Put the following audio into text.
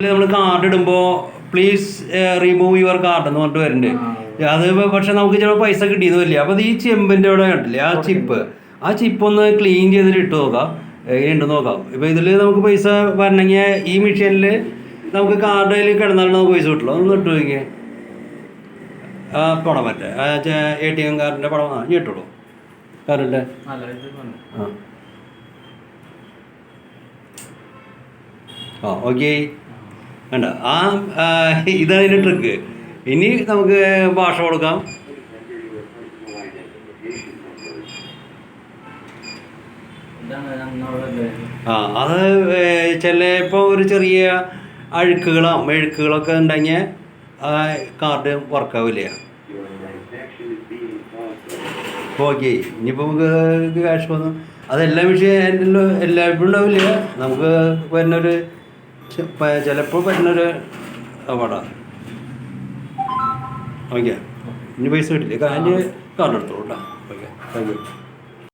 നമ്മൾ കാർഡ് ഇടുമ്പോൾ please remove your card എന്ന് പറഞ്ഞിട്ട് വരുന്നുണ്ട് അത് പക്ഷെ നമുക്ക് ചിലപ്പോൾ പൈസ കിട്ടിയെന്ന് വരില്ല അപ്പോൾ ഈ ചെമ്പിന്റെ അവിടെ കണ്ടില്ലേ ആ ചിപ്പ് ആ ചിപ്പ് ഒന്ന് ക്ലീൻ ചെയ്തിട്ട് ഇട്ട് നോക്കാം. എങ്ങനെയുണ്ടെന്ന് നോക്കാം. ഇപ്പോൾ ഇതിൽ നമുക്ക് പൈസ വരണമെങ്കിൽ ഈ മെഷീനിൽ നമുക്ക് കാർഡിൽ കിടന്നാലും നമുക്ക് പൈസ കിട്ടുള്ളൂ. ഒന്ന് ഇട്ട് നോക്കിയേ. ആ പണം മറ്റേ എ ടി എം കാർഡിന്റെ പണം ആ ഇനി ഇട്ടുള്ളൂ കാർഡിന്റെ ആ ഓക്കെ. വേണ്ട ആ ഇതാണ് അതിന്റെ ട്രിക്ക് ഇനി നമുക്ക് ഭാഷ കൊടുക്കാം. ആ അത് ചിലപ്പോൾ ഒരു ചെറിയ അഴുക്കുകളോ മെഴുക്കുകളൊക്കെ ഉണ്ടെങ്കിൽ ആ കാർഡ് വർക്കാവില്ല ഓക്കെ ഇനിയിപ്പോൾ നമുക്ക് ക്യാഷ് വന്നു. അതെല്ലാ വിഷയം എല്ലാ എല്ലാവർക്കും ഉണ്ടാവില്ല. നമുക്ക് വരുന്നൊരു ചിലപ്പോൾ വരുന്നൊരു അവാർഡാ ഓക്കെ ഇനി പൈസ കിട്ടില്ലേ. കാര്യം കാർഡ് എടുത്തോളൂ കേട്ടോ ഓക്കെ താങ്ക് യു